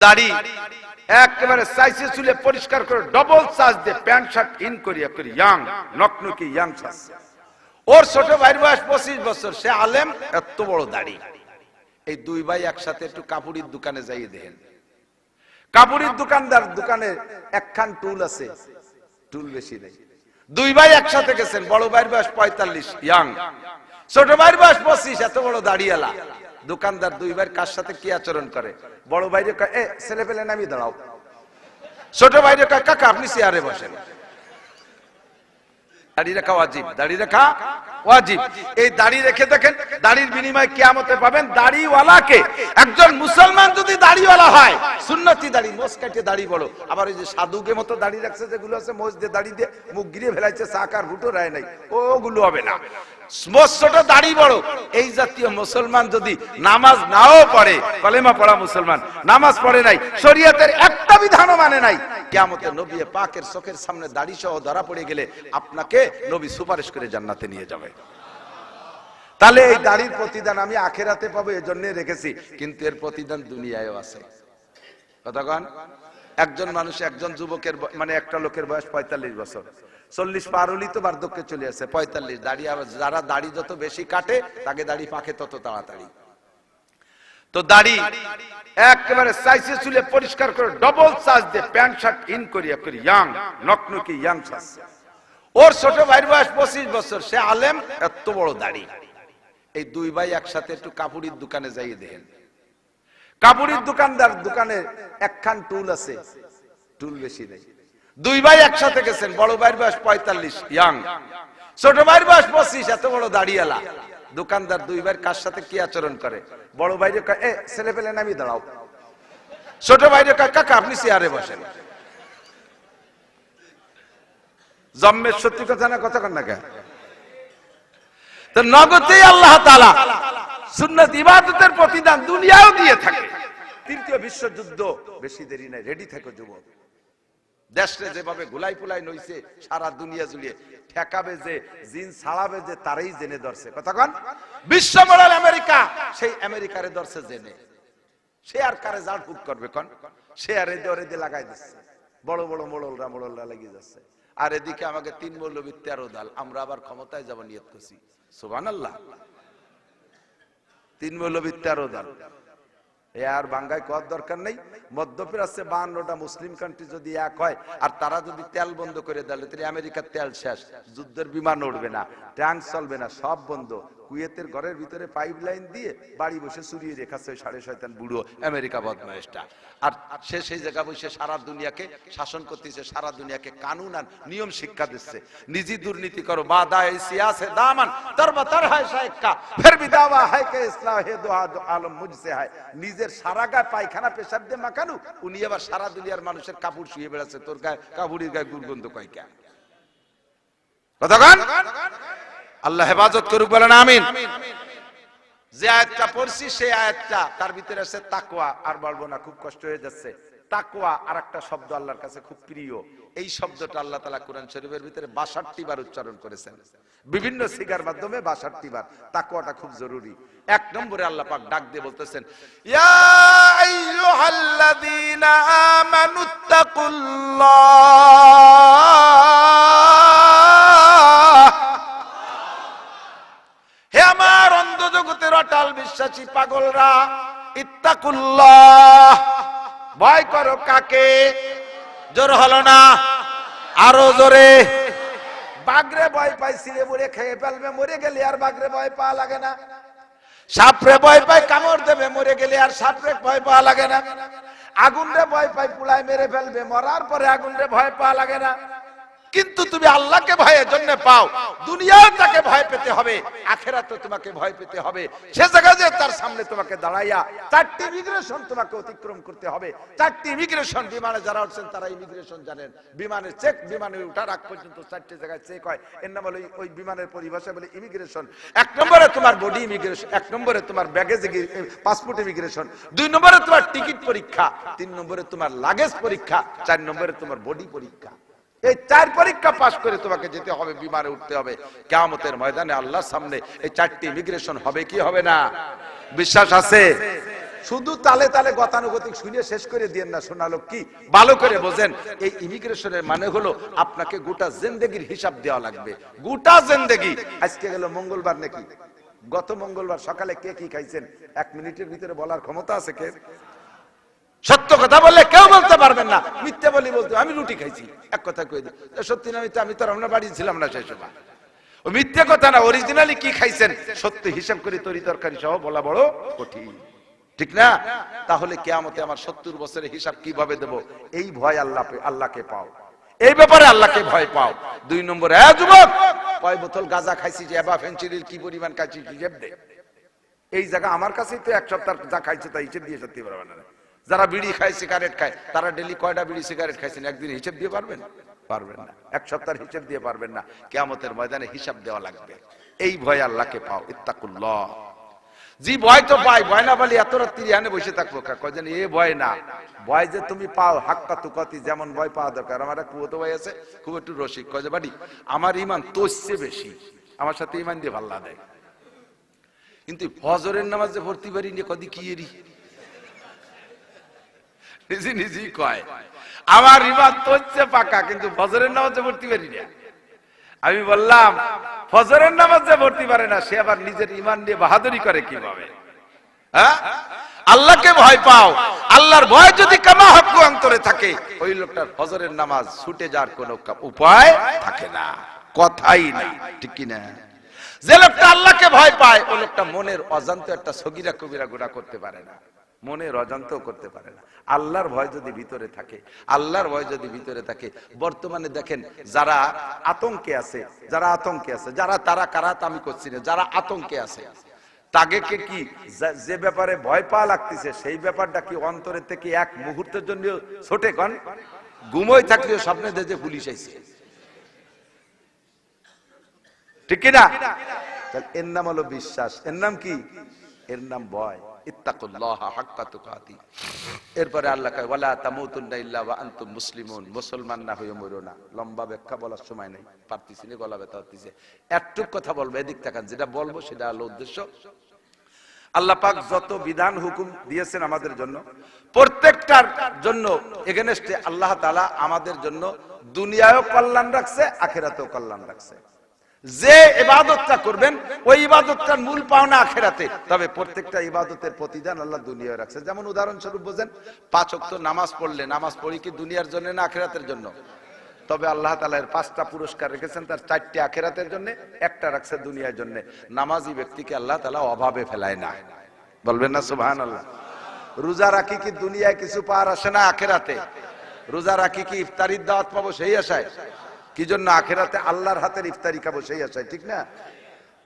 দাড়ি, একেবারে সাইজে চুলে পরিষ্কার করে ডবল সাজ দিয়ে প্যান্ট শার্ট ইন করি। ইয়াং নকনকি ইয়াং সাজ ওর ছোট বয়স পঁচিশ বছর, সে আলেম, এত বড় দাড়ি। এই দুই ভাই একসাথে একটু দোকানে যাই দেখেন। দোকানদার দোকানে একখান টুল আছে। টুল বেশি নেই। দুই ভাই একসাথে গেছেন, বড় ভাইয়ের বয়স পঁয়তাল্লিশ ইয়াং ছোট ভাইয়ের বয়স পঁচিশ, এত বড় দাঁড়িয়ালা দোকানদার দুই ভাইয়ের কার সাথে কি আচরণ করে? বড় কয়, এ, ছেলে পেলে নামি দাঁড়াও। ছোট কয়, কাকা, আপনি চেয়ারে বসেন। দাড়ির বিনিময়ে পাবেন একজন মুসলমান যদি দাড়িওয়ালা হয় দাড়ি দাড়ি আবার ওই যে সাধুকে মতো রাখছে, যেগুলো আছে দিয়ে দিয়ে মুখ গিরিয়ে ফেলাইছে চাকার ভুটো রায় নাই, ওগুলো হবে না। বিধানও মানে সামনে দাড়ি সহ ধরা পড়ে গেলে আপনাকে নবী সুপারিশ করে জান্নাতে নিয়ে যাবে। তাহলে এই দাড়ির প্রতিদান আমি আখেরাতে পাবো এজন্য রেখেছি, কিন্তু এর প্রতিদান দুনিয়ায়ও আছে। কতক্ষণ একজন মানুষ একজন যুবকের মানে একটা লোকের বয়স পঁয়তাল্লিশ বছর। চল্লিশ পার হলেই তো বার্ধক্যে চলে আসে, পঁয়তাল্লিশ। দাড়ি আর যারা দাড়ি যত বেশি কাটে, তাকে দাড়ি পাকে তত তাড়াতাড়ি। তো দাড়ি একেবারে সাইজে চুলে পরিষ্কার করে ডবল সাজ দিয়ে প্যান্ট শার্ট ইন করিয়া করি, ইয়াং নকনকি ইয়াং সাজ। ওর ছোট ভাইয়ের বয়স পঁচিশ বছর, সে আলেম, এত বড় দাড়ি। এই দুই ভাই একসাথে একটু কাপড়ির দোকানে যাইয়ে দেখেন। কাপড়ির দোকানদার দোকানে একখান টুল আছে। টুল বেশি নেই। দুই ভাই একসাথে গেছেন, বড় ভাইয়ের বয়স পঁয়তাল্লিশ ইয়াং ছোট ভাইয়ের বয়স পঁচিশ, এত বড় দাড়িয়ালা। দোকানদার দুই ভাইয়ের কার সাথে কি আচরণ করে? বড় ভাইরে এ, ছেলে পেলে নামি দাঁড়াও। ছোট ভাইরে কাকা, আপনি চেয়ারে বসেন। জম্মের সত্যি কথা না কথা কন না কে তো নগদেই আল্লাহ তাআলা সুন্নত ইবাদতের প্রতিদান দুনিয়াও দিয়ে থাকে। তৃতীয় বিশ্বযুদ্ধ। বেশি দেরি নাই রেডি থেকো যুবক। দেশে যেভাবে গুলাই পুলাই নইছে, সারা দুনিয়া জুড়িয়ে। ঠেকাবে যে, জিন ছাড়াবে যে, তারাই জেনে ধরছে। কতক্ষণ বিশ্ব মডেল আমেরিকা, সেই আমেরিকারে ধরছে জেনে। সে আর কারে জাল ফুক করবে কোন? সে আর এদে ওরে লাগাই দিচ্ছে। বড় বড় মোড়লরা মোড়লরা লাগিয়ে যাচ্ছে। আর এদিকে আমাকে তিন মৌলবী তেরো দাল। আমরা আবার ক্ষমতায় যাব নিয়ত করছি। সুবান আল্লাহ তিন মৌলবী তেরো দাল। আর বাঙ্গায় কর দরকার নেই। মধ্যপ্রাচ্যে বাহান্নটা মুসলিম কান্ট্রি যদি এক হয়, আর তারা যদি তেল বন্ধ করে দেয়, তাহলে আমেরিকার তেল শেষ। যুদ্ধের বিমান উঠবে না ট্যাঙ্ক চলবে না, সব বন্ধ। কুয়েতের ঘরের ভিতরে পাইপ লাইন দিয়ে বাড়ি বসে চুরিয়ে রেখাচ্ছে সাড়ে শয়তান বুড়ো, আমেরিকা বদমায়েশটা। আর সে সেই জায়গা বসে সারা দুনিয়াকে শাসন করতেছে, সারা দুনিয়াকে কানুন আর নিয়ম শিক্ষা দিচ্ছে। নিজে দুর্নীতি করো বা দায় সিয়াসে দামান তার বা তার ফের বি দাওয়া কে ইসলাম হে আলম মুজসে নিজের সারা গায়ে পায়খানা পেশাব দিয়ে মাখানু, উনি আবার সারা দুনিয়ার মানুষের কাপড় শুয়ে বেড়াচ্ছে, তোর গায়ে, কাপড়ের গায়ে দুর্গন্ধ কয় কেন? আল্লাহ হেফাজত করুক, বলেন আমিন। যে আয়াতটা পড়ছি, সেই আয়াতটা তার ভিতরে আছে তাকওয়া, আর বলব না, খুব কষ্ট হয়ে যাচ্ছে। তাকওয়া আর একটা শব্দ আল্লাহর কাছে খুব প্রিয়। এই শব্দটা আল্লাহ তালা কোরআন শরীফের ভিতরে বাষট্টি বার উচ্চারণ করেছেন। বিভিন্ন সিগার মাধ্যমে বাষট্টি বার। তাকওয়াটা খুব জরুরি। এক নম্বরে আল্লাহ পাক ডাক দিয়ে বলতেছেন, ইয়া আমানুত্তাকুল্লাহ জগতের বিশ্বাসী পাগলরা, ইত্তাকুল্লাহ। ভয় করো কাকে? জোর হলো না? আরও জোরে। বাগরে ভয় পাই ছিঁড়ে মুড়ে খেয়ে ফেলবে, মরে গেলে আর বাগরে ভয় পাওয়া লাগে না। সাপরে ভয় পাই কামড় দেবে, মরে গেলে আর সাপরে ভয় পাওয়া লাগে না। আগুন রে ভয় পাই পুড়ায় মেরে ফেলবে, মরার পরে আগুন রে ভয় পাওয়া লাগে না। কিন্তু তুমি আল্লাহকে ভয়ের জন্য পাও। দুনিয়াও তাকে ভয় পেতে হবে আখেরাতে তোমাকে ভয় পেতে হবে। সে জায়গায় যে তার সামনে তোমাকে দাঁড়াইয়া চারটি ইমিগ্রেশন তোমাকে অতিক্রম করতে হবে। চারটি ইমিগ্রেশন বিমানে যারা উঠছেন, তারা ইমিগ্রেশন জানেন। বিমানের চেক, বিমানে উঠার আগ পর্যন্ত চারটি জায়গায় চেক হয়। এর নাম হলো ওই বিমানের পরিভাষা বলে ইমিগ্রেশন এক নম্বরে তোমার বডি ইমিগ্রেশন এক নম্বরে তোমার ব্যাগেজ পাসপোর্ট ইমিগ্রেশন দুই নম্বরে তোমার টিকিট পরীক্ষা। তিন নম্বরে তোমার লাগেজ পরীক্ষা। চার নম্বরে তোমার বডি পরীক্ষা। এই চার পরীক্ষা পাশ করে তোমাকে যেতে হবে, বিমানে উঠতে হবে। কেয়ামতের ময়দানে আল্লাহর সামনে এই চারটি ইমিগ্রেশন হবে কি হবে না? বিশ্বাস আছে? শুধু তালে তালে গতানুগতিক শুনে শেষ করে দিয়েন না শোনালো কি ভালো করে বোঝেন, এই ইমিগ্রেশনের মানে হলো আপনাকে গোটা জিন্দেগির হিসাব দেওয়া লাগবে। গোটা জিন্দেগি। আজকে গেল মঙ্গলবার নাকি? গত মঙ্গলবার সকালে কে কি খাইছেন? এক মিনিটের ভিতরে বলার ক্ষমতা আছে কে? সত্য কথা বললে কেউ বলতে পারবেন না। মিথ্যে বলি বলতে আমি রুটি খাইছি। এক কথা কই দিই সত্যি না মিথ্যে? আমি তো আমরা বাড়ি ছিলাম না সেই সময়। ও মিথ্যে কথা না অরিজিনালি কি খাইছেন? সত্য হিসাব করে তরি তরকারি সহ বলা বড় কঠিন। ঠিক না? তাহলে কেয়ামতে আমার সত্তর বছরের হিসাব কীভাবে দেব? এই ভয় আল্লাহ আল্লাহকে পাও। এই ব্যাপারে আল্লাহকে ভয় পাও। দুই নম্বর হ্যাঁ যুবক, কয় বোতল গাঁজা খাইছি যে এবা ফেন্সিডিল কি পরিমাণ খাইছি হিসেব দে। এই জায়গা আমার কাছেই তো এক সপ্তাহ যা খাইছে তা হিসেব দিয়ে সত্যি পারবেন না। যারা বিড়ি খায় সিগারেট খায়, তারা ডেলি কয়টা বিড়ি সিগারেট খাইছেন? একদিন হিসেব দিয়ে পারবেন? পারবেন না। এক সপ্তাহের হিসেব দিয়ে পারবেন না। কেয়ামতের ময়দানে হিসাব দেওয়া লাগবে। এই ভয় আল্লাহকে পাও, ইত্তাকুল্লাহ। জি ভয় তো পাই, ভয় না বলি এত রাত্রি আনে বসে থাকব কা? কয় এ ভয় না। ভয় যে তুমি পাও, হাক্কা তুকাতি যেমন ভয় পাওয়া দরকার। আমার এক কুয়তো ভাই আছে, খুব একটু রসিক। কয় যে, বাড়ি, আমার ইমান তোষছে বেশি। আমার সাথে ইমান দিয়ে ভাল্লা দেয়। কিন্তু ফজরের নামাজে ভর্তি পারি নিয়ে কদি কি এরি? নিজে নিজেই কয়। আমার ইমান তো হচ্ছে পাকা, কিন্তু ফজরের নামাজে ভর্তি পারি না। আমি বললাম, ফজরের নামাজে ভর্তি পারে না, সে আবার নিজের ইমান নিয়ে বাহাদুরি করে কীভাবে? হ্যাঁ? আল্লাহকে ভয় পাও। আল্লাহর ভয় যদি কামা হক অন্তরে থাকে, ওই লোকটার ফজরের নামাজ ছুটে যাওয়ার কোনো উপায় থাকে না। কথাই না, ঠিক কি না যে লোকটা আল্লাহকে ভয় পায় ওই লোকটা মনের অজান্ত একটা সগিরা কবিরা গুণা করতে পারে না। মনের অজান্ত করতে পারে না। আল্লাহর ভয় যদি ভিতরে থাকে, আল্লাহর ভয় যদি ভিতরে থাকে, বর্তমানে দেখেন যারা আতঙ্কে আছে, যারা আতঙ্কে আছে, যারা তারা কারা আমি করছি না, যারা আতঙ্কে আছে, তাদেরকে কি যে ব্যাপারে ভয় পাওয়া লাগতেছে, সেই ব্যাপারটা কি অন্তরের থেকে এক মুহূর্তের জন্য ছোটে কন? ঘুমোই থাকলেও স্বপ্নে দেখে পুলিশ আইছে। ঠিক কিনা? এর নাম হলো বিশ্বাস। এর নাম কি? এর নাম ভয়। এরপরে আল্লাহ কয়, ওয়ালা তামুতুন্না ইল্লা ওয়া আনতুম মুসলিমুন। মুসলমান না মরো না। লম্বা ব্যাখ্যা বলার সময় পারতিছি না, গলা ব্যথা হচ্ছে। একটু কথা বলব, এদিক যেটা বলব, সেটা হলো উদ্দেশ্য। আল্লাহ পাক যত বিধান, হুকুম দিয়েছেন আমাদের জন্য, প্রত্যেকটার জন্য এগেনস্টে আল্লাহ তাআলা আমাদের জন্য দুনিয়ায়ও কল্যাণ রাখছে, আখেরাতেও কল্যাণ রাখছে। যে ইবাদতটা করবেন, ওই ইবাদতটার মূল পাওনা আখেরাতে। তবে প্রত্যেকটা ইবাদতের প্রতিদান আল্লাহ দুনিয়ায় রাখছে। যেমন উদাহরণস্বরূপ বোঝেন, পাঁচ ওয়াক্ত নামাজ পড়লে, নামাজ পড়ি কি দুনিয়ার জন্য না আখেরাতের জন্য? তবে আল্লাহ তালা এর পাঁচটা পুরস্কার রেখেছেন, তার চারটি আখেরাতের জন্য, একটা রাখছে দুনিয়ার জন্য। নামাজি ব্যক্তিকে আল্লাহ তালা অভাবে ফেলায় না। বলবেন না সুবহান আল্লাহ রোজা রাখি কি দুনিয়ায় কিছু পার আসে না আখেরাতে? রোজা রাখি কি ইফতারির দাওয়াত পাবো সেই আশায়? কি জন্য আখেরাতে আল্লাহর হাতের ইফতারিকা বসেই আছে ঠিক না?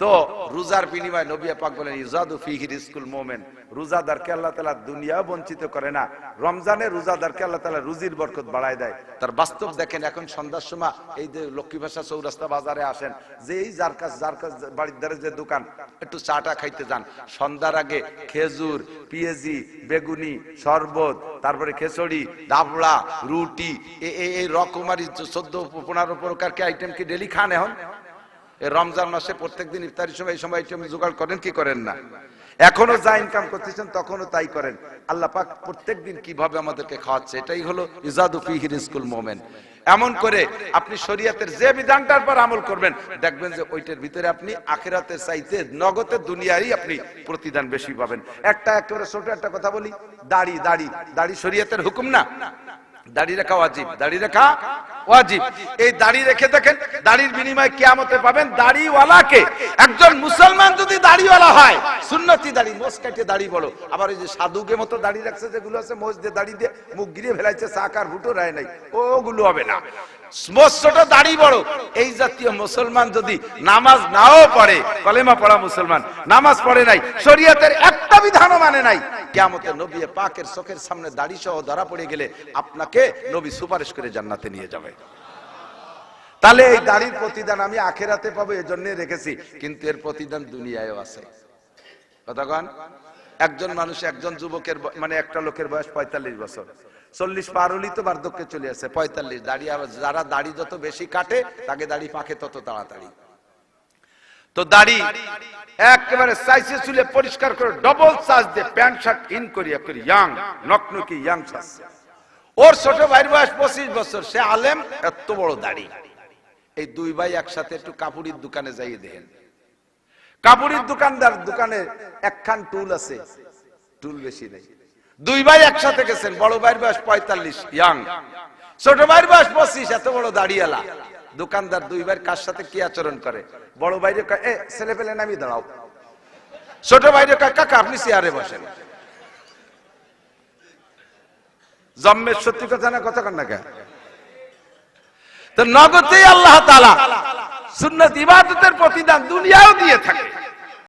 তো রোজার বিনিময়ে নবী পাক বলেন, ইজাদু ফিহি রিজকুল মুমিন। রোজাদারকে আল্লাহ তাআলা দুনিয়া বঞ্চিত করে না। রমজানে রোজাদারকে আল্লাহ তাআলা রুজির বরকত বাড়ায় দেয়। তার বাস্তব দেখেন, এখন সন্ধ্যার সময় এই যে লক্ষ্মী ভাষা চৌরাস্তা বাজারে আসেন যে এই যার কাছে যার কাছে বাড়ির ধারে যে দোকান, একটু চাটা খাইতে যান। সন্ধ্যার আগে খেজুর পিএজি বেগুনি, শরবত, তারপরে খেচড়ি, ডাবড়া, রুটি এই রকমারি চোদ্দ পনেরো প্রকার কি আইটেম কি ডেলি খান এখন? রমজান মাসে প্রত্যেকদিন ইফতারির সময় এই সময় আইটেম জোগাড় করেন, কি করেন না? এখনও যা ইনকাম করতেছেন, তখনও তাই করেন। আল্লাহ পাক প্রত্যেকদিন কীভাবে আমাদেরকে খাওয়াচ্ছে, এটাই হলো ইজাদু ফিহি রিজকুল মোমেন। এমন করে আপনি শরীয়তের যে বিধানটার পর আমল করবেন, দেখবেন যে ওইটার ভিতরে আপনি আখিরাতের চাইতে নগদের দুনিয়ারই আপনি প্রতিদান বেশি পাবেন। একটা একেবারে ছোট একটা কথা বলি, দাড়ি দাড়ি দাড়ি শরীয়তের হুকুম না? দাড়ি রাখা ওয়াজিব, দাড়ি রাখা ওয়াজিব। এই দাড়ি রেখে দেখেন, দাড়ির বিনিময়ে কিয়ামতে পাবেন দাড়িওয়ালাকে। একজন মুসলমান যদি দাড়িওয়ালা হয়, সুন্নতি দাড়ি মোষ কাটিয়ে দাড়ি বড় আবার ওই যে সাধুকে মতো দাড়ি রাখছে, যেগুলো আছে মোষ দিয়ে দাড়ি দিয়ে মুখ ফেলাইছে ভুটো রায় নাই। ওগুলো হবে না। ছোট দাড়ি বড়। এই জাতীয় মুসলমান যদি নামাজ নাও পড়ে, কলেমা পড়া মুসলমান, নামাজ পড়ে নাই, শরীয়তের একটা বিধানও মানে নাই, কেয়ামতে নবী পাকের চোখের সামনে দাড়ি সহ ধরা পড়ে গেলে আপনাকে নবী সুপারিশ করে জান্নাতে নিয়ে যাবে। তাহলে এই দাড়ির প্রতিদান আমি আখেরাতে পাবো এই এজন্য রেখেছি। কিন্তু এর প্রতিদান দুনিয়ায়ও আছে। কতক্ষণ একজন মানুষ, একজন যুবকের মানে একটা লোকের বয়স পঁয়তাল্লিশ বছর। চল্লিশ পার হলেই তো বার্ধক্যে চলে আসে, পঁয়তাল্লিশ। দাড়ি যারা দাড়ি যত বেশি কাটে, তাকে দাড়ি পাকে তত তাড়াতাড়ি। তো দাড়ি একেবারে সাইজে চুলে পরিষ্কার করে ডবল চার্জ দিয়ে প্যান্ট, শার্ট ইন করিয়া করি ইয়াং নকনকি ইয়াং চার্জ ওর ছোট ভাইয়ের বয়স পঁচিশ বছর, সে আলেম, এত বড় দাড়ি। এই দুই ভাই একসাথে একটু কাপড়ির দোকানে যাইয়ে দেখেন। কাপড়ির দোকানদার দোকানে একখান টুল আছে। টুল বেশি নেই। দুই ভাই একসাথে গেছেন, বড় ভাইয়ের বয়স পঁয়তাল্লিশ, ইয়াং। ছোট ভাইয়ের বয়স পঁচিশ, এত বড় দাঁড়িয়ালা। দোকানদার দুই ভাইয়ের কার সাথে কি আচরণ করে? বড় ভাইরে এ, ছেলে পেলে নামি দাঁড়াও ছোট ভাইরে কাকা, আপনি চেয়ারে বসেন। জম্মের সত্যি কথা না কথা কন না কে? তো নগদেই আল্লাহ তাআলা সুন্নত ইবাদতের প্রতিদান দুনিয়াও দিয়ে থাকে।